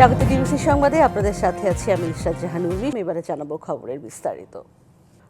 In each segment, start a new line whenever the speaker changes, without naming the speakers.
স্বাগত ডিবিসি সংবাদে, আপনাদের সাথে আছি আমি ইশরাত জাহানুরি এবারে জানাব খবরের বিস্তারিত।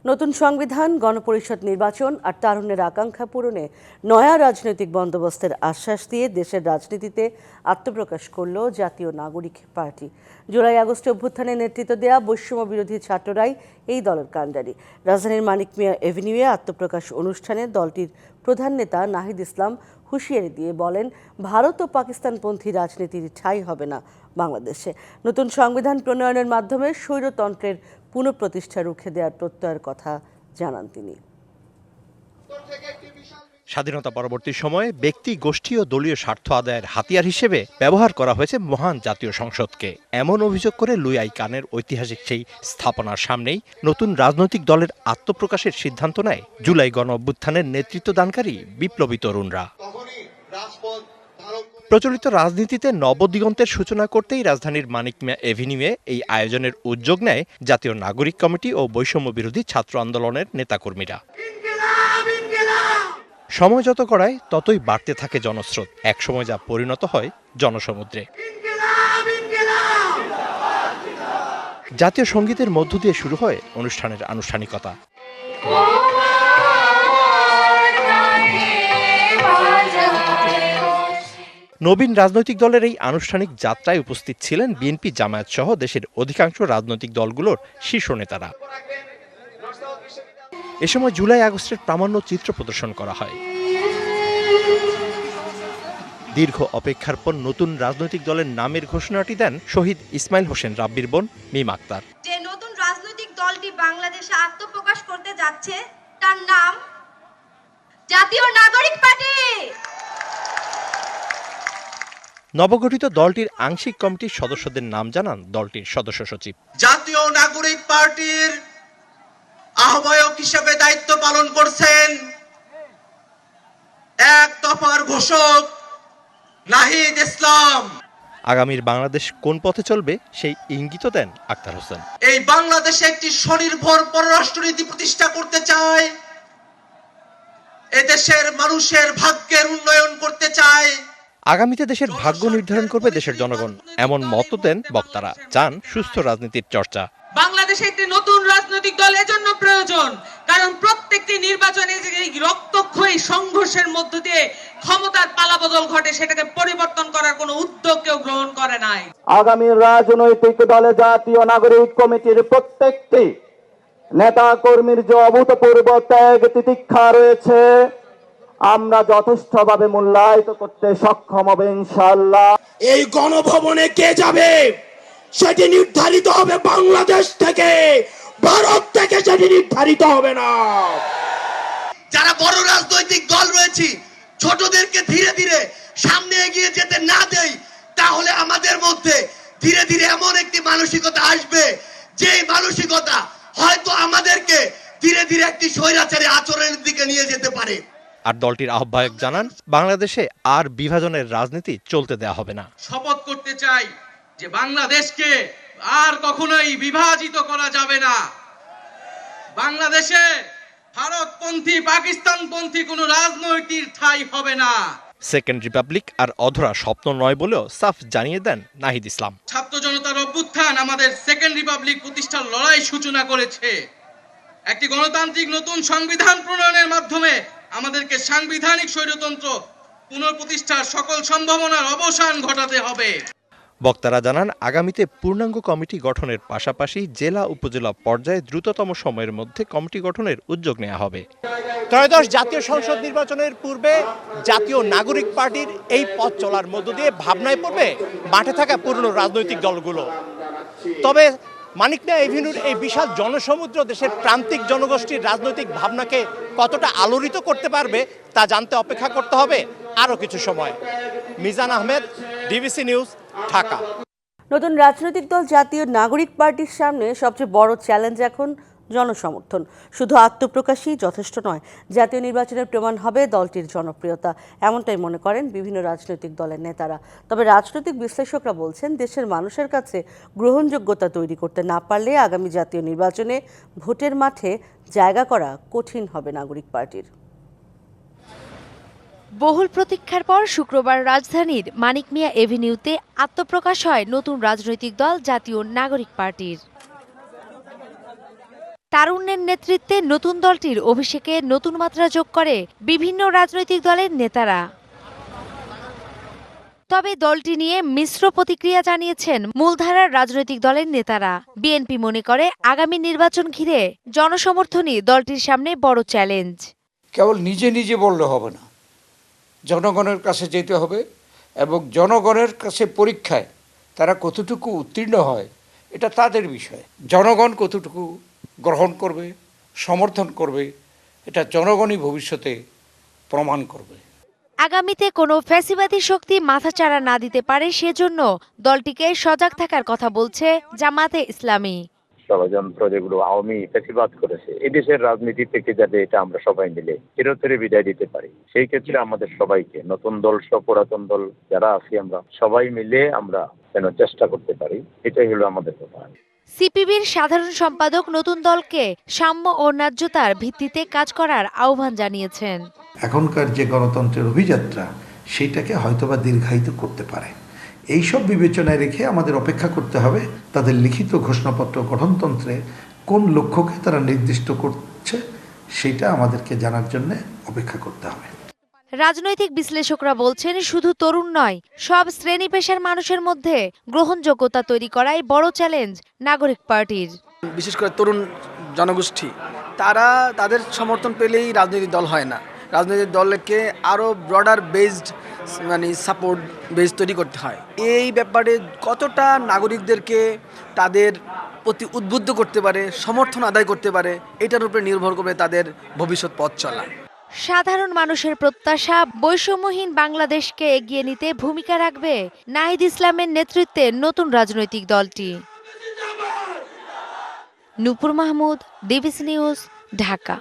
নতুন সংবিধান, গণপরিষদ নির্বাচন আর তারুণ্যের আকাঙ্ক্ষা পূরণে নয়া রাজনৈতিক বন্দোবস্তের আশ্বাস দিয়ে দেশের রাজনীতিতে আত্মপ্রকাশ করল জাতীয় নাগরিক পার্টি। জুলাই আগস্টে অভ্যুত্থানে নেতৃত্ব দেয়া বৈষম্য বিরোধী ছাত্ররাই এই দলের কাণ্ডারি। রাজধানীর মানিক মিয়া এভিনিউয়ে আত্মপ্রকাশ অনুষ্ঠানে দলটির প্রধান নেতা নাহিদ ইসলাম হুঁশিয়ারি দিয়ে বলেন, ভারত ও পাকিস্তানপন্থী রাজনীতির ঠাঁই হবে না। বাংলাদেশে। নতুন সংবিধান প্রণয়নের মাধ্যমে স্বৈরতন্ত্রের পুনঃপ্রতিষ্ঠা রুখে দেওয়ার প্রত্যয়ের কথা জানান তিনি।
স্বাধীনতা পরবর্তী সময়ে ব্যক্তি, গোষ্ঠী ও দলীয় স্বার্থ আদায়ের হাতিয়ার হিসেবে ব্যবহার করা হয়েছে মহান জাতীয় সংসদকে। এমন অভিযোগ করে লুই আই কানের ঐতিহাসিক সেই স্থাপনার সামনেই নতুন রাজনৈতিক দলের আত্মপ্রকাশের সিদ্ধান্ত নেয় জুলাই গণ অভ্যুত্থানের নেতৃত্ব দানকারী বিপ্লবী তরুণরা। প্রচলিত রাজনীতিতে নবদিগন্তের সূচনা করতেই রাজধানীর মানিক মিয়া এভিনিউয়ে এই আয়োজনের উদ্যোগ নেয় জাতীয় নাগরিক কমিটি ও বৈষম্য বিরোধী ছাত্র আন্দোলনের নেতাকর্মীরা। সময় যত করায় ততই বাড়তে থাকে জনস্রোত। একসময় যা পরিণত হয় জনসমুদ্রে। জাতীয় সঙ্গীতের মধ্য দিয়ে শুরু হয় অনুষ্ঠানের আনুষ্ঠানিকতা। নবীন রাজনৈতিক দলের এই আনুষ্ঠানিক যাত্রায় উপস্থিত ছিলেন বিএনপি জামায়াত সহ দেশের অধিকাংশ রাজনৈতিক দলগুলোর শীর্ষ নেতারা। এ সময় জুলাই আগস্টের প্রামাণ্য চিত্র প্রদর্শন করা হয়। দীর্ঘ অপেক্ষার পর নতুন রাজনৈতিক দলের নামের ঘোষণাটি দেন শহীদ ইসমাইল হোসেন রাব্বির বোন মিম আক্তার।
যে নতুন রাজনৈতিক দলটি বাংলাদেশে আত্মপ্রকাশ করতে যাচ্ছে, তার নাম জাতীয় নাগরিক পার্টি।
নবগঠিত দলটির আংশিক কমিটির সদস্যদের নাম জানান দলটির সদস্য সচিব।
জাতীয় নাগরিক পার্টির আহ্বায়ক হিসেবে দায়িত্ব পালন করছেন এক দফার ঘোষক নাহিদ ইসলাম।
আগামীর বাংলাদেশ কোন পথে চলবে সেই ইঙ্গিত দেন আক্তার হোসেন।
এই বাংলাদেশে একটি স্বনির্ভর পররাষ্ট্রনীতি প্রতিষ্ঠা করতে চায় এদেশের মানুষের ভাগ্যের উন্নয়ন করতে চায়
আগামীতে দেশের ভাগ্য নির্ধারণ করবে দেশের জনগণ। এমন মত দেন বক্তারা। চান সুস্থ রাজনীতির চর্চা।
বাংলাদেশে একটি নতুন রাজনৈতিক দল এজন্য প্রয়োজন। কারণ প্রত্যেকটি নির্বাচনে যে রক্তক্ষয়ী সংঘর্ষের মধ্য দিয়ে ক্ষমতার পালাবদল ঘটে সেটাকে পরিবর্তন করার কোনো উদ্যোগ কেউ গ্রহণ করে নাই।
আগামী রাজনৈতিক দলে জাতীয় নাগরিক কমিটির প্রত্যেকটি নেতা কর্মীর যে অভূতপূর্ব ত্যাগ তিতিক্ষা রয়েছে আমরা যথেষ্টভাবে মূল্যায়িত করতে সক্ষম হবে ইনশাল্লাহ
এই গণভবনে কে যাবে? সেটি নির্ধারিত হবে বাংলাদেশ থেকে। ভারত থেকে সেটি নির্ধারিত হবে না।
যারা বড় রাজনৈতিক দল রয়েছে ছোটদেরকে ধীরে ধীরে সামনে এগিয়ে যেতে না দেই তাহলে আমাদের মধ্যে ধীরে ধীরে এমন একটি মানসিকতা আসবে যে মানসিকতা হয়তো আমাদেরকে ধীরে ধীরে একটি স্বৈরাচারী আচরণের দিকে নিয়ে যেতে পারে।
আর দলটির আহ্বায়ক জানান বাংলাদেশে আর বিভাজনের রাজনীতি চলতে দেয়া হবে না।
শপথ করতে চাই যে বাংলাদেশকে আর কখনোই বিভাজিত করা যাবে না। বাংলাদেশে ভারতপন্থী পাকিস্তানপন্থী কোনো রাজনৈতিক ঠাই হবে না।
সেকেন্ড রিপাবলিক আর অধরা স্বপ্ন নয় বলেও সাফ জানিয়ে দেন নাহিদ ইসলাম।
ছাত্র জনতার অভ্যুত্থান আমাদের সেকেন্ড রিপাবলিক প্রতিষ্ঠার লড়াই সূচনা করেছে। একটি গণতান্ত্রিক নতুন সংবিধান প্রণয়নের মাধ্যমে আমাদেরকে সাংবিধানিক স্বৈরতন্ত্র পুনঃপ্রতিষ্ঠার সকল সম্ভাবনার অবসান ঘটাতে হবে।
বক্তারা জানান আগামীতে পূর্ণাঙ্গ কমিটি গঠনের পাশাপাশি জেলা উপজেলা পর্যায়ে দ্রুততম সময়ের মধ্যে কমিটি গঠনের উদ্যোগ নেওয়া হবে। ত্রয়োদশ জাতীয় সংসদ নির্বাচনের পূর্বে জাতীয় নাগরিক পার্টির এই পথ চলার মধ্য দিয়ে ভাবনায় পড়বে মাঠে থাকা পুরনো রাজনৈতিক দলগুলো। তবে মানিক মিয়া এভিনিউর এই বিশাল জনসমুদ্র দেশের প্রান্তিক জনগোষ্ঠীর রাজনৈতিক ভাবনাকে কতটা আলোড়িত করতে পারবে তা জানতে অপেক্ষা করতে হবে আরও কিছু সময়। Mizan Ahmed DBC news Dhaka.
নতুন রাজনৈতিক দল জাতীয় নাগরিক পার্টির সামনে সবচেয়ে বড় চ্যালেঞ্জ এখন জনসমর্থন। শুধু আত্মপ্রকাশই যথেষ্ট নয়, জাতীয় নির্বাচনের প্রমাণ হবে দলটির জনপ্রিয়তা। এমনটাই মনে করেন বিভিন্ন রাজনৈতিক দলের নেতারা। তবে রাজনৈতিক বিশ্লেষকরা বলছেন, দেশের মানুষের কাছে গ্রহণযোগ্যতা তৈরি করতে না পারলে আগামী জাতীয় নির্বাচনে ভোটের মাঠে জায়গা করা কঠিন হবে নাগরিক পার্টির।
বহুল প্রতীক্ষার পর শুক্রবার রাজধানীর মানিক মিয়া এভিনিউতে আত্মপ্রকাশ হয় নতুন রাজনৈতিক দল জাতীয় নাগরিক পার্টির। তারুণ্যের নেতৃত্বে নতুন দলটির অভিষেকে নতুন মাত্রা যোগ করে বিভিন্ন রাজনৈতিক দলের নেতারা। তবে দলটি নিয়ে মিশ্র প্রতিক্রিয়া জানিয়েছেন মূলধারার রাজনৈতিক দলের নেতারা। বিএনপি মনে করে আগামী নির্বাচন ঘিরে জনসমর্থনই দলটির সামনে বড় চ্যালেঞ্জ।
কেবল নিজে নিজে বললে হবে না। জনগণের কাছে যেতে হবে এবং জনগণের কাছে পরীক্ষায় তারা কতটুকু উত্তীর্ণ হয়, এটা তাদের বিষয়। জনগণ কতটুকু গ্রহণ করবে সমর্থন করবে এটা জনগণই ভবিষ্যতে প্রমাণ করবে।
আগামীতে কোনো ফ্যাসিবাদী শক্তি মাথাচাড়া না দিতে পারে সেজন্য দলটিকে সজাগ থাকার কথা বলছে জামাতে ইসলামী।
ষড়যন্ত্র যেগুলো আওয়ামী ফেসিবাদ করেছে এদেশের রাজনীতি থেকে যাতে এটা আমরা সবাই মিলে চিরতরে বিদায় দিতে পারি সেই ক্ষেত্রে আমাদের সবাইকে নতুন দল সহ পুরাতন দল যারা আছি আমরা সবাই মিলে আমরা যেন চেষ্টা করতে পারি এটাই হলো আমাদের কথা
সিপিবির সাধারণ সম্পাদক নতুন দলকে সাম্য ও ন্যায্যতার ভিত্তিতে কাজ করার আহ্বান জানিয়েছেন।
এখনকার যে গণতন্ত্রের অভিযাত্রা, সেইটাকে হয়তোবা দীর্ঘায়িত করতে পারে। এইসব বিবেচনায় রেখে আমাদের অপেক্ষা করতে হবে তাদের লিখিত ঘোষণাপত্র গঠনতন্ত্রে কোন লক্ষ্যকে তারা নির্দিষ্ট করছে, সেটা আমাদেরকে জানার জন্য অপেক্ষা করতে হবে।
রাজনৈতিক বিশ্লেষকরা বলছেন, শুধু তরুণ নয়, সব শ্রেণি পেশার মানুষের মধ্যে গ্রহণযোগ্যতা তৈরি করাই বড় চ্যালেঞ্জ নাগরিক পার্টির।
বিশেষ করে তরুণ জনগোষ্ঠী, তারা তাদের সমর্থন পেলেই রাজনৈতিক দল হয় না। রাজনৈতিক দলকে আরও ব্রডার বেসড মানে সাপোর্ট বেস তৈরি করতে হয়। এই ব্যাপারে কতটা নাগরিকদেরকে তাদের প্রতি উদ্বুদ্ধ করতে পারে, সমর্থন আদায় করতে পারে, এটার উপরে নির্ভর করবে তাদের ভবিষ্যৎ পথ চলা।
সাধারণ মানুষের প্রত্যাশা বৈষম্যহীন বাংলাদেশকে এগিয়ে নিতে ভূমিকা রাখবে নাহিদ ইসলামের নেতৃত্বে নতুন রাজনৈতিক দলটি। Nupur Mahmud DBC news, Dhaka.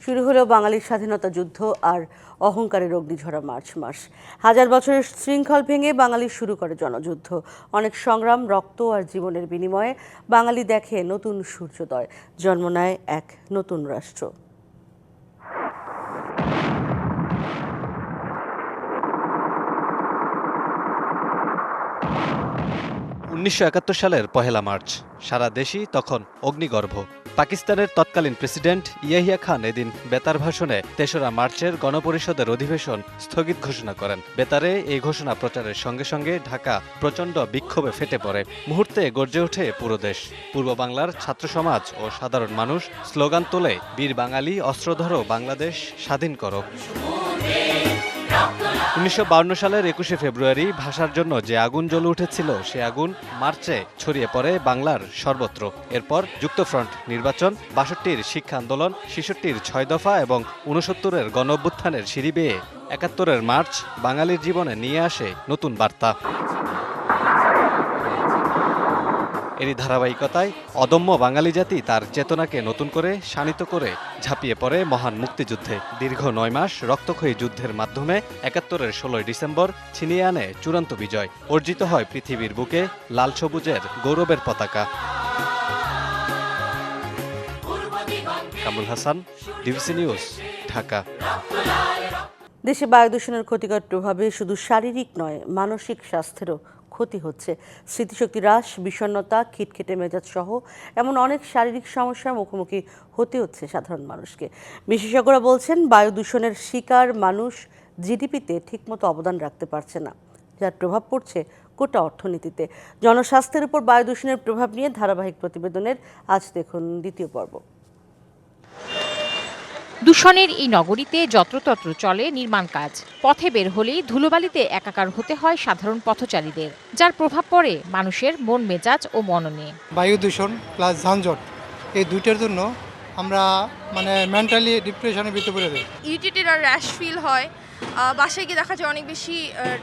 শুরু হলো বাঙালির স্বাধীনতা যুদ্ধ আর অহংকারের অগ্নিঝরা মার্চ মাস। হাজার বছরের শৃঙ্খল ভেঙে বাঙালি শুরু করে জনযুদ্ধ। অনেক সংগ্রাম, রক্ত আর জীবনের বিনিময়ে বাঙালি দেখে নতুন সূর্যোদয়। জন্ম নেয় এক নতুন রাষ্ট্র।
উনিশশো একাত্তর সালের পহেলা মার্চ। সারা দেশই তখন অগ্নিগর্ভ। পাকিস্তানের তৎকালীন প্রেসিডেন্ট ইয়াহিয়া খান এদিন বেতার ভাষণে তেসরা মার্চের গণপরিষদের অধিবেশন স্থগিত ঘোষণা করেন। বেতারে এই ঘোষণা প্রচারের সঙ্গে সঙ্গে ঢাকা প্রচণ্ড বিক্ষোভে ফেটে পড়ে। মুহূর্তে গর্জে ওঠে পুরো দেশ। পূর্ব বাংলার ছাত্র সমাজ ও সাধারণ মানুষ স্লোগান তোলে, বীর বাঙালি, অস্ত্রধরো বাংলাদেশ, স্বাধীন করো। উনিশশো সালের একুশে ফেব্রুয়ারি ভাষার জন্য যে আগুন জ্বলে উঠেছিল, সে আগুন মার্চে ছড়িয়ে পড়ে বাংলার সর্বত্র। এরপর যুক্তফ্রন্ট নির্বাচন, বাষট্টির শিক্ষা আন্দোলন, ছেষট্টির ছয় দফা এবং উনসত্তরের গণ অভ্যুত্থানের সিঁড়ি বেয়ে একাত্তরের মার্চ বাঙালির জীবনে নিয়ে আসে নতুন বার্তা। এরই ধারাবাহিকতায় অদম্য বাঙালি জাতি তার চেতনাকে নতুন করে শানিত করে ঝাঁপিয়ে পড়ে মহান মুক্তিযুদ্ধে। দীর্ঘ নয় মাস রক্তক্ষয়ী যুদ্ধের মাধ্যমে একাত্তরের ষোলোই ডিসেম্বর ছিনিয়ে আনে চূড়ান্ত বিজয়, অর্জিত হয় পৃথিবীর বুকে লাল সবুজের গৌরবের পতাকা। Kamrul Hasan, DBC news, Dhaka.
দেশে বায়ু দূষণের ক্ষতিকর প্রভাবে শুধু শারীরিক নয়, মানসিক স্বাস্থ্যেরও ক্ষতি হচ্ছে। স্মৃতিশক্তি হ্রাস, বিষণ্ণতা, খিটখিটে মেজাজ সহ এমন অনেক শারীরিক সমস্যার মুখোমুখি হতে হচ্ছে সাধারণ মানুষকে। বিশেষজ্ঞরা বলছেন, বায়ু দূষণের শিকার মানুষ জিডিপিতে ঠিকমতো অবদান রাখতে পারছে না। যার প্রভাব পড়ছে গোটা অর্থনীতিতে। জনস্বাস্থ্যের উপর বায়ু দূষণের প্রভাব নিয়ে ধারাবাহিক প্রতিবেদনের আজ দেখুন দ্বিতীয় পর্ব।
দূষণের এই নগরীতে যত্রতত্র চলে নির্মাণ কাজ। পথে বের হলেই ধুলোবালিতে একাকার হতে হয় সাধারণ পথচারীদের যার প্রভাব পড়ে মানুষের মন মেজাজ ও মননে।
বায়ু দূষণ প্লাস যানজট এই দুইটার জন্য আমরা মানে মেন্টালি ডিপ্রেশনের ভিতরে পড়ে যাই
ইরিটেটেড আর র্যাশ ফিল হয় বাসায় গিয়ে দেখা যায় অনেক বেশি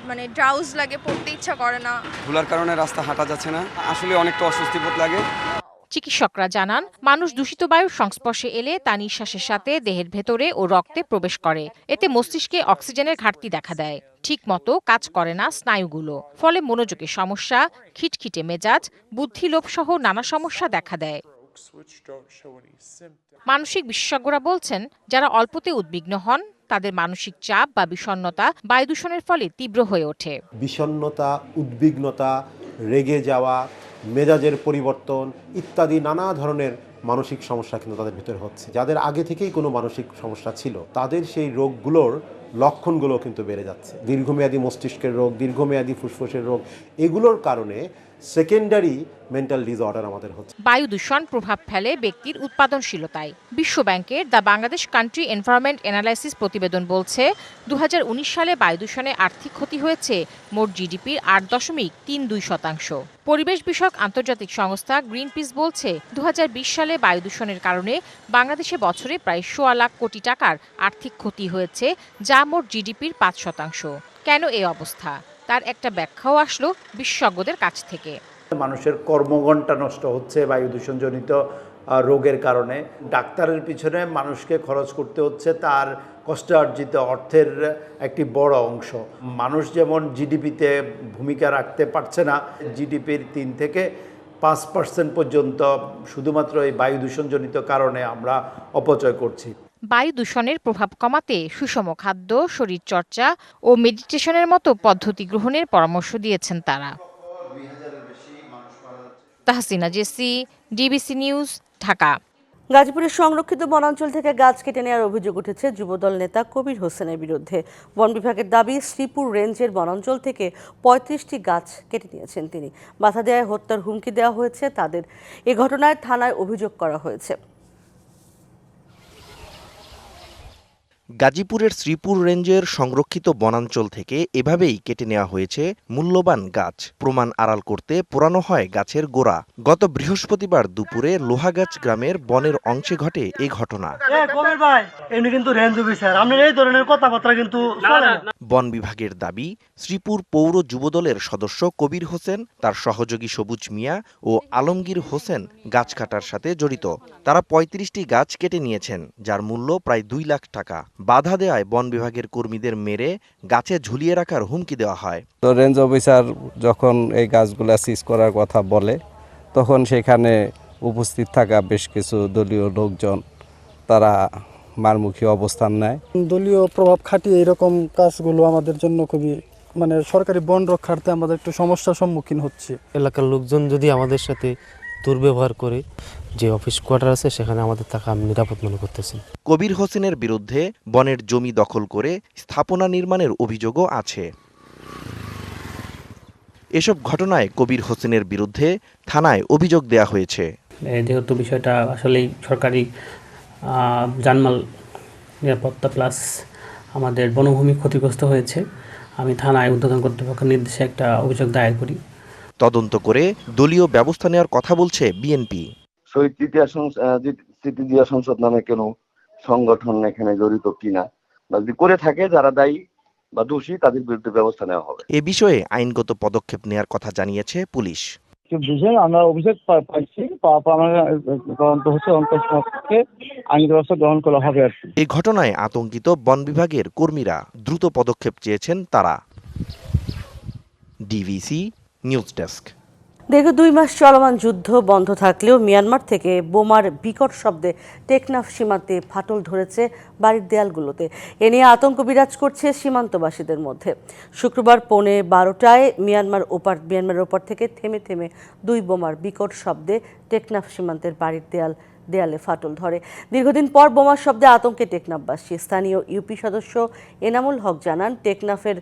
মানে ড্রাউজ লাগে পড়তে ইচ্ছা করে না।
ধুলার কারণে রাস্তা হাঁটা যাচ্ছে না আসলে অনেকটা অস্বস্তি বোধ লাগে।
চিকিৎসকরা জানান, মানুষ দূষিত বায়ুর সংস্পর্শে এলে তা নিঃশ্বাসের সাথে দেহের ভেতরে ও রক্তে প্রবেশ করে। এতে মস্তিষ্কে অক্সিজেনের ঘাটতি দেখা দেয়। ঠিক মতো কাজ করে না স্নায়ুগুলো। ফলে মনোযোগের সমস্যা, খিটখিটে মেজাজ বুদ্ধিলোভ সহ নানা সমস্যা দেখা দেয়. মানসিক বিশেষজ্ঞরা বলছেন, যারা অল্পতে উদ্বিগ্ন হন, তাদের মানসিক চাপ বা বিষণ্ণতা বায়ু দূষণের ফলে তীব্র হয়ে ওঠে।
বিষণ্ণতা, উদ্বিগ্নতা, রেগে যাওয়া মেজাজের পরিবর্তন ইত্যাদি নানা ধরনের মানসিক সমস্যা কিন্তু তাদের ভিতরে হচ্ছে। যাদের আগে থেকেই কোনো মানসিক সমস্যা ছিল, তাদের সেই রোগগুলোর লক্ষণগুলো কিন্তু বেড়ে যাচ্ছে। দীর্ঘমেয়াদী মস্তিষ্কের রোগ, দীর্ঘমেয়াদী ফুসফুসের রোগ, এগুলোর কারণে সেকেন্ডারি মেন্টাল ডিসঅর্ডার আমাদের হচ্ছে।
বায়ু দূষণ প্রভাব ফেলে ব্যক্তির উৎপাদনশীলতায়। বিশ্ব ব্যাংকের the Bangladesh country environment analysis প্রতিবেদন বলছে দু হাজার উনিশ সালে বায়ু দূষণে আর্থিক ক্ষতি হয়েছে মোট জিডিপির আট দশমিক তিন দুই শতাংশ। পরিবেশ বিষয়ক আন্তর্জাতিক সংস্থা গ্রিন পিস বলছে দু হাজার বিশ সালে বায়ু দূষণের কারণে বাংলাদেশে বছরে প্রায় সোয়া লাখ কোটি টাকার আর্থিক ক্ষতি হয়েছে, যা মোট জিডিপির পাঁচ শতাংশ। কেন এই অবস্থা? তার একটা ব্যাখ্যাও আসলো বিশেষজ্ঞদের কাছ থেকে।
মানুষের কর্মঘণ্টা নষ্ট হচ্ছে, বায়ু দূষণজনিত রোগের কারণে। ডাক্তারের পিছনে মানুষকে খরচ করতে হচ্ছে তার কষ্টার্জিত অর্থের একটি বড় অংশ। মানুষ যেমন জিডিপিতে ভূমিকা রাখতে পারছে না, জিডিপির তিন থেকে পাঁচ পার্সেন্ট পর্যন্ত শুধুমাত্র এই বায়ু দূষণজনিত কারণে আমরা অপচয় করছি।
বায়ু দূষণের প্রভাব কমাতে সুষম খাদ্য, শরীরচর্চা ও মেডিটেশনের মতো পদ্ধতি গ্রহণের পরামর্শ দিয়েছেন তারা। Tahsina Jessy DBC news, Dhaka.
গাজীপুরের সংরক্ষিত বনাঞ্চল থেকে গাছ কেটে নেওয়ার অভিযোগ উঠেছে যুবদল নেতা কবির হোসেনের বিরুদ্ধে। বন বিভাগের দাবি, শ্রীপুর রেঞ্জের বনাঞ্চল থেকে পঁয়ত্রিশটি গাছ কেটে নিয়েছেন তিনি। বাধা দেওয়ায় হত্যার হুমকি দেওয়া হয়েছে তাদের। এ ঘটনায় থানায় অভিযোগ করা হয়েছে।
গাজীপুরের শ্রীপুর রেঞ্জের সংরক্ষিত বনাঞ্চল থেকে এভাবেই কেটে নেওয়া হয়েছে মূল্যবান গাছ। প্রমাণ আড়াল করতে পোড়ানো হয় গাছের গোড়া। গত বৃহস্পতিবার দুপুরে লোহাগাছ গ্রামের বনের অংশে ঘটে এই ঘটনা।
কবির ভাই এমনি কিন্তু রেঞ্জ অফিসার আপনার এই ধরনের কথাবার্তা কিন্তু চলে না।
বন বিভাগের দাবি শ্রীপুর পৌর যুবদলের সদস্য কবির হোসেন তার সহযোগী সবুজ মিয়া ও আলমগীর হোসেন গাছ কাটার সাথে জড়িত। তারা পঁয়ত্রিশটি গাছ কেটে নিয়েছেন যার মূল্য প্রায় দুই লাখ টাকা। বাধা দেওয়ায় বন বিভাগের কর্মীদের মেরে গাছে ঝুলিয়ে রাখার হুমকি দেওয়া হয়।
তো রেঞ্জ অফিসার যখন এই গাছগুলা সিজ করার কথা বলে তখন সেখানে উপস্থিত থাকা বেশ কিছু দলীয় লোকজন তারা মারমুখী অবস্থান নেয়।
দলীয় প্রভাব খাটিয়ে এরকম কাজগুলো আমাদের জন্য খুবই মানে সরকারি বন রক্ষার্থে আমাদের একটু সমস্যার সম্মুখীন হচ্ছে।
এলাকার লোকজন যদি আমাদের সাথে দুর্ব্যবহার করে যে অফিস কোয়ার্টার আছে সেখানে আমাদের থাকা আমি নিরাপদ মনে করতেছি।
কবির হোসেনের বিরুদ্ধে বনের জমি দখল করে স্থাপনা নির্মাণের অভিযোগও আছে। এসব ঘটনায় কবির হোসেনের বিরুদ্ধে থানায় অভিযোগ দেয়া হয়েছে।
যেহেতু বিষয়টা আসলেই সরকারি জানমাল নিরাপত্তা প্লাস আমাদের বনভূমি ক্ষতিগ্রস্ত হয়েছে আমি থানায় উদ্বোধন কর্তৃপক্ষের নির্দেশে একটা অভিযোগ দায়ের করি।
তদন্ত করে দলীয় ব্যবস্থা নেওয়ার কথা বলছে বিএনপি।
শহীদ তৃতীয় সংস- আহ, জি- তৃতীয় সংসদ নামে কোনো সংগঠন এখানে জড়িত কিনা বা যদি করে থাকে যারা দায়ী বা দোষী তাদের বিরুদ্ধে ব্যবস্থা নেওয়া হবে।
এ বিষয়ে আইনগত পদক্ষেপ নেওয়ার কথা জানিয়েছে পুলিশ।
বিষয়ে আমরা অভিযোগ পাইছি আমরা তদন্ত হচ্ছে তদন্ত সমাপ্তিতে আইন ব্যবস্থা গ্রহণ করা হবে আর
এই ঘটনায় আতঙ্কিত বন বিভাগের কর্মীরা দ্রুত পদক্ষেপ চেয়েছেন তারা। DBC news desk.
দীর্ঘ দুই মাস চলমান যুদ্ধ বন্ধ থাকলেও মিয়ানমার থেকে বোমার বিকট শব্দে টেকনাফ সীমান্তে ফাটল ধরেছে বাড়ির দেয়ালগুলোতে। এ নিয়ে আতঙ্ক বিরাজ করছে সীমান্তবাসীদের মধ্যে। শুক্রবার পৌনে বারোটায় মিয়ানমার ওপার, মিয়ানমারের ওপার থেকে থেমে থেমে দুই বোমার বিকট শব্দে টেকনাফ সীমান্তের বাড়ির দেয়াল, দেয়ালে ফাটল ধরে। দীর্ঘদিন পর বোমার শব্দে আতঙ্কে টেকনাফবাসী। স্থানীয় ইউপি সদস্য এনামুল হক জানান, টেকনাফের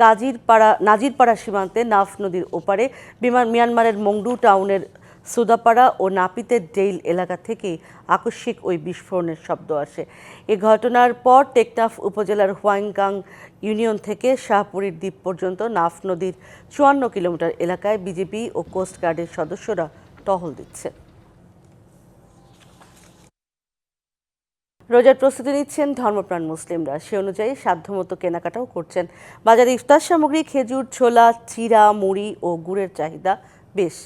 কাজিরপাড়া, নাজিরপাড়া সীমান্তে নাফ নদীর ওপারে বিমান, মিয়ানমারের মংডু টাউনের সুদাপাড়া ও নাপিতের ডেইল এলাকা থেকেই আকস্মিক ওই বিস্ফোরণের শব্দ আসে। এ ঘটনার পর টেকনাফ উপজেলার হোয়াংগাং ইউনিয়ন থেকে শাহপুরীর দ্বীপ পর্যন্ত নাফ নদীর চুয়ান্ন কিলোমিটার এলাকায় বিজেপি ও কোস্টগার্ডের সদস্যরা টহল দিচ্ছে। রোজার প্রস্তুতি নিচ্ছেন ধর্মপ্রাণ মুসলিমরা। সে অনুযায়ী সাধ্যমতো কেনাকাটাও করছেন। বাজারে ইফতার সামগ্রী, খেজুর, ছোলা, চিরা, মুড়ি ও গুড়ের চাহিদা বেশ।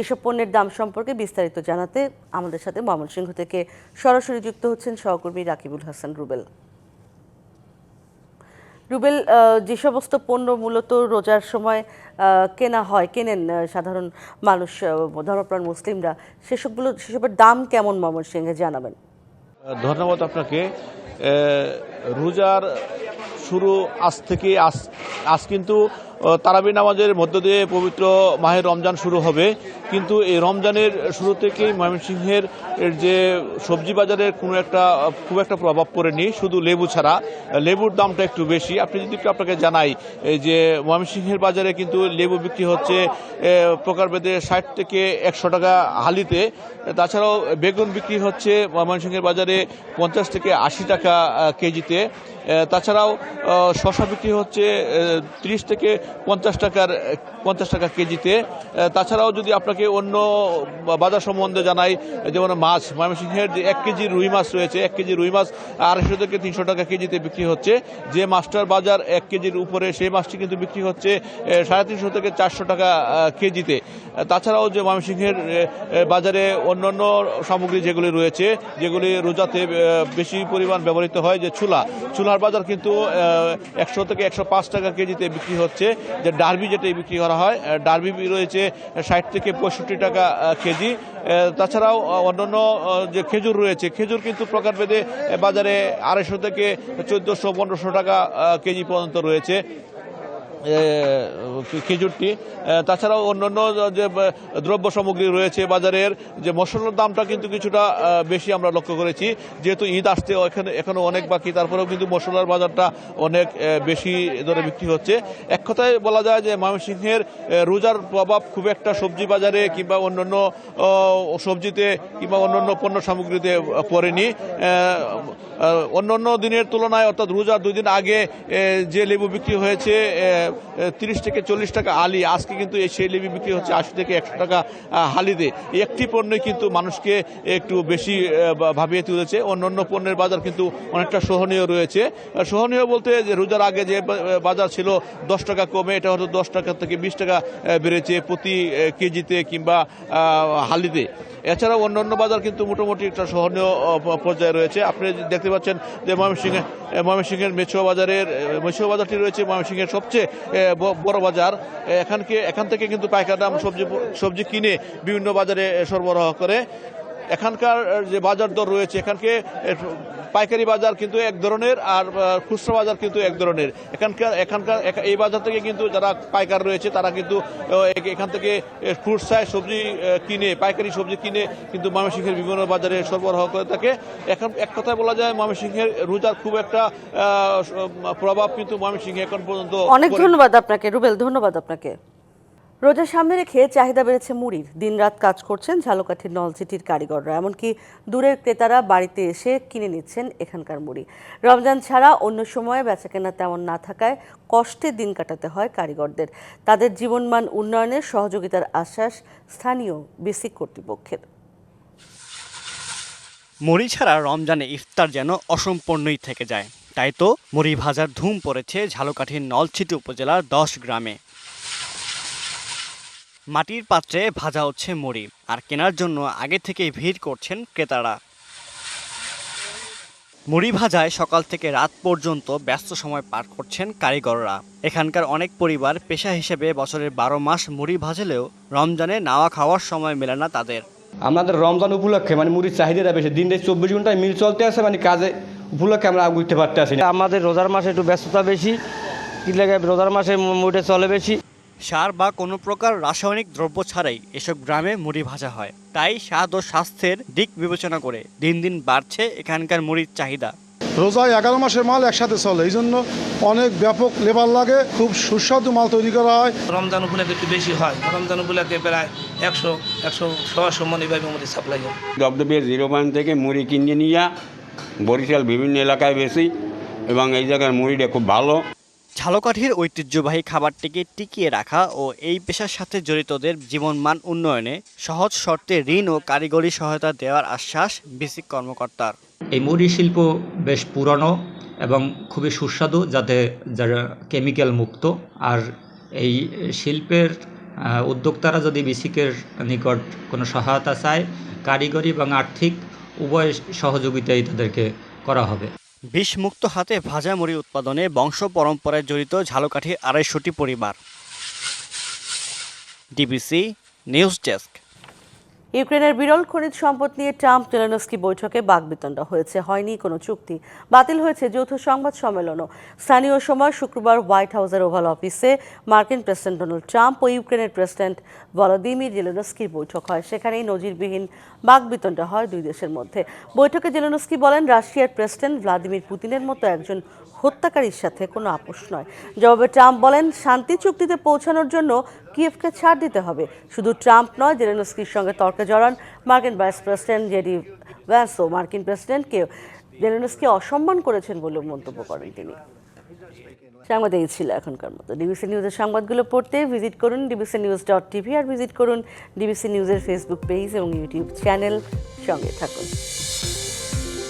এসব পণ্যের দাম সম্পর্কে বিস্তারিত জানাতে আমাদের সাথে ময়মনসিংহ থেকে সরাসরি যুক্ত হচ্ছেন সহকর্মী রাকিবুল হাসান রুবেল। রুবেল যে সমস্ত পণ্য মূলত রোজার সময় কেনা হয়, কেনেন সাধারণ মানুষ ধর্মপ্রাণ মুসলিমরা, সেসবগুলো, সেসবের দাম কেমন ময়মনসিংহে জানাবেন?
ধন্যবাদ আপনাকে। রোজার শুরু আজ থেকে আজ আজ কিন্তু তারাবি নামাজের মধ্য দিয়ে পবিত্র মাহে রমজান শুরু হবে। কিন্তু এই রমজানের শুরু থেকেই ময়মনসিংহের যে সবজি বাজারের কোনো একটা, খুব একটা প্রভাব পড়েনি, শুধু লেবু ছাড়া। লেবুর দামটা একটু বেশি। আপনি যদি একটু আপনাকে জানাই যে ময়মনসিংহের বাজারে কিন্তু লেবু বিক্রি হচ্ছে প্রকারভেদে ষাট থেকে একশো টাকা হালিতে। তাছাড়াও বেগুন বিক্রি হচ্ছে ময়মনসিংহের বাজারে পঞ্চাশ থেকে আশি টাকা কেজিতে। তাছাড়াও শসা বিক্রি হচ্ছে ত্রিশ থেকে পঞ্চাশ টাকার, পঞ্চাশ টাকা কেজিতে। তাছাড়াও যদি আপনাকে অন্য বাজার সম্বন্ধে জানাই, যেমন মাছ ময়মনসিংহের যে এক কেজি রুই মাছ রয়েছে, এক কেজি রুই মাছ আড়াইশো থেকে তিনশো টাকা কেজিতে বিক্রি হচ্ছে। যে মাছটার বাজার এক কেজির উপরে, সেই মাছটি কিন্তু বিক্রি হচ্ছে সাড়ে তিনশো থেকে চারশো টাকা কেজিতে। তাছাড়াও যে ময়মনসিংহের বাজারে অন্যান্য সামগ্রী যেগুলি রয়েছে, যেগুলি রোজাতে বেশি পরিমাণ ব্যবহৃত হয়, যে চুলা। চুলার বাজার কিন্তু একশো থেকে একশো পাঁচ টাকা কেজিতে বিক্রি হচ্ছে। যে ডার্বি যেটা বিক্রি করা হয় ডার্বি রয়েছে ষাট থেকে পঁয়ষট্টি টাকা কেজি। তাছাড়াও অন্যান্য যে খেজুর রয়েছে, খেজুর কিন্তু প্রকারভেদে ভেদে বাজারে আড়াইশো থেকে চোদ্দোশো, পনেরোশো টাকা কেজি পর্যন্ত রয়েছে। খেজুরটি। তাছাড়াও অন্যান্য যে দ্রব্য সামগ্রী রয়েছে বাজারের, যে মশলার দামটা কিন্তু কিছুটা বেশি আমরা লক্ষ্য করেছি। যেহেতু ঈদ আসতে এখানে এখনও অনেক বাকি, তারপরেও কিন্তু মশলার বাজারটা অনেক বেশি দরে বিক্রি হচ্ছে। এক কথায় বলা যায় যে ময়মনসিংহের রোজার প্রভাব খুব একটা সবজি বাজারে কিংবা অন্যান্য সবজিতে কিংবা অন্যান্য পণ্য সামগ্রীতে পড়েনি। অন্যান্য দিনের তুলনায় অর্থাৎ রোজার দুই দিন আগে যে লেবু বিক্রি হয়েছে তিরিশ থেকে চল্লিশ টাকা আলি, আজকে কিন্তু এই সেই লেবু বিক্রি হচ্ছে আশি থেকে একশো টাকা হালিতে। একটি পণ্যই কিন্তু মানুষকে একটু বেশি ভাবিয়ে তুলেছে। অন্যান্য পণ্যের বাজার কিন্তু অনেকটা সহনীয় রয়েছে। সহনীয় বলতে যে রোজার আগে যে বাজার ছিল দশ টাকা কমে, এটা হয়তো দশ টাকা থেকে বিশ টাকা বেড়েছে প্রতি কেজিতে কিংবা হালিতে। এছাড়াও অন্যান্য বাজার কিন্তু মোটামুটি একটা সহনীয় পর্যায়ে রয়েছে। আপনি দেখতে পাচ্ছেন যে ময়মনসিংহে, ময়মনসিংহের মেছুয়া বাজারের মেছুয়া বাজারটি রয়েছে ময়মনসিংহের সবচেয়ে বড় বাজার। এখানকে এখান থেকে কিন্তু পাইকার দাম সবজি সবজি কিনে বিভিন্ন বাজারে সরবরাহ করে। এখানকার যে বাজার দর রয়েছে এখানকে পাইকারি বাজার কিন্তু এক ধরনের আর খুচরা বাজার কিন্তু এক ধরনের। এখানকার এখানকার এই বাজার থেকে কিন্তু যারা পাইকার রয়েছে তারা কিন্তু এখান থেকে খুচরায় সবজি কিনে পাইকারি সবজি কিনে কিন্তু ময়মনসিংহের বিভিন্ন বাজারে সরবরাহ করে থাকে। এখন এক কথায় বলা যায় ময়মনসিংহের রোজার খুব একটা প্রভাব কিন্তু ময়মনসিংহে এখন পর্যন্ত
অনেক ধন্যবাদ আপনাকে রুবেল ধন্যবাদ আপনাকে। রোজার সামনে রেখে চাহিদা বেড়েছে মুড়ির। দিনরাত কাজ করছেন ঝালকাঠির নলচিটির কারিগররা, এমনকি দূরের ক্রেতারা বাড়িতে এসে কিনে নিচ্ছেন এখানকার মুড়ি। রমজান ছাড়া অন্য সময়ে বেচাকেনা তেমন না থাকায় কষ্টে দিন কাটাতে হয় কারিগরদের। তাদের জীবনমান উন্নয়নে সহযোগিতার আশ্বাস স্থানীয় বেসিক কর্তৃপক্ষের।
মুড়ি ছাড়া রমজানে ইফতার যেন অসম্পূর্ণই থেকে যায়। তাই তো মুড়ি ভাজার ধুম পড়েছে ঝালকাঠির নলছিটি উপজেলার দশ গ্রামে। মাটির পাত্রে ভাজা হচ্ছে মুড়ি আর কেনার জন্য আগে থেকেই ভিড় করছেন ক্রেতারা। মুড়ি ভাজায় সকাল থেকে রাত পর্যন্ত ব্যস্ত সময় পার করছেন কারিগররা। এখানকার অনেক পরিবার পেশা হিসেবে বছরের বারো মাস মুড়ি ভাজলেও রমজানে নাওয়া খাওয়ার সময় মেলে না তাদের।
আমাদের রমজান উপলক্ষে মানে মুড়ির চাহিদাটা বেশি। দিন চব্বিশ ঘন্টায় মিল চলতে আসে মানে কাজে উপলক্ষে আমরা বুঝতে পারতে আসি
আমাদের রোজার মাসে একটু ব্যস্ততা বেশি কি লাগে রোজার মাসে মুড়িটা চলে বেশি।
সার বা কোনো প্রকার রাসায়নিক দ্রব্য ছাড়াই এসব গ্রামে মুড়ি ভাজা হয়। তাই স্বাদ ও স্বাস্থ্যের দিক বিবেচনা করে দিন দিন বাড়ছে এখানকার মুড়ির চাহিদা।
রোজায় এগারো মাসের মাল একসাথে চলে এই জন্য অনেক ব্যাপক লেবার লাগে খুব সুস্বাদু মাল তৈরি করা হয়।
রমজান উপলক্ষে একটু বেশি হয়। রমজান উপলক্ষে প্রায় একশো একশো ছশো মন এভাবে মুড়ি সাপ্লাই হয়।
দপদপের জিরো পয়েন্ট থেকে মুড়ি কিনে নিয়ে বরিশাল বিভিন্ন এলাকায় বেশি এবং এই জায়গার মুড়িটা খুব ভালো।
ঝালকাঠির ঐতিহ্যবাহী খাবারটিকে টিকিয়ে রাখা ও এই পেশার সাথে জড়িতদের জীবনমান উন্নয়নে সহজ শর্তে ঋণ ও কারিগরি সহায়তা দেওয়ার আশ্বাস বিসিক কর্মকর্তার।
এই মুড়ি শিল্প বেশ পুরনো এবং খুবই সুস্বাদু, যাতে যারা কেমিক্যাল মুক্ত। আর এই শিল্পের উদ্যোক্তারা যদি বিসিকের নিকট কোনো সহায়তা চায়, কারিগরি এবং আর্থিক উভয় সহযোগিতাই তাদেরকে করা হবে।
বিষমুক্ত হাতে ভাজা মুড়ি উৎপাদনে বংশ পরম্পরায় জড়িত ঝালকাঠি আড়াইশোটি পরিবার। DBC news desk.
ইউক্রেনের বিরল খনিজ সম্পদ নিয়ে ট্রাম্প জেলেনস্কি বৈঠকে বাগবিতণ্ডা হয়েছে। হয়নি কোনো চুক্তি। বাতিল হয়েছে যৌথ সংবাদ সম্মেলনও। স্থানীয় সময় শুক্রবার হোয়াইট হাউসের ওভাল অফিসে মার্কিন প্রেসিডেন্ট ডোনাল্ড ট্রাম্প ও ইউক্রেনের প্রেসিডেন্ট ভলোদিমির জেলেনস্কির বৈঠক হয়। সেখানেই নজিরবিহীন বাগবিতণ্ডা হয় দুই দেশের মধ্যে। বৈঠকে জেলেনস্কি বলেন, রাশিয়ার প্রেসিডেন্ট ভ্লাদিমির পুতিনের মতো একজন হত্যাকারীর সাথে কোনো আপোষ নয়। জবাবে ট্রাম্প বলেন, শান্তি চুক্তিতে পৌঁছানোর জন্য কিয়েভকে ছাড় দিতে হবে। শুধু ট্রাম্প নয়, জেলেনস্কির সঙ্গে তর্কে জড়ান মার্কিন ভাইস প্রেসিডেন্ট জেডি ভ্যান্সও মার্কিন প্রেসিডেন্টকে জেলেনস্কি অসম্মান করেছেন বলে মন্তব্য করেন তিনি। সংবাদ এই ছিল এখনকার মতো। ডিবিসি নিউজের সংবাদগুলো পড়তে ভিজিট করুন ডিবিসি নিউজ ডট টিভি আর ভিজিট করুন ডিবিসি নিউজের ফেসবুক পেজ এবং ইউটিউব চ্যানেল সঙ্গে থাকুন।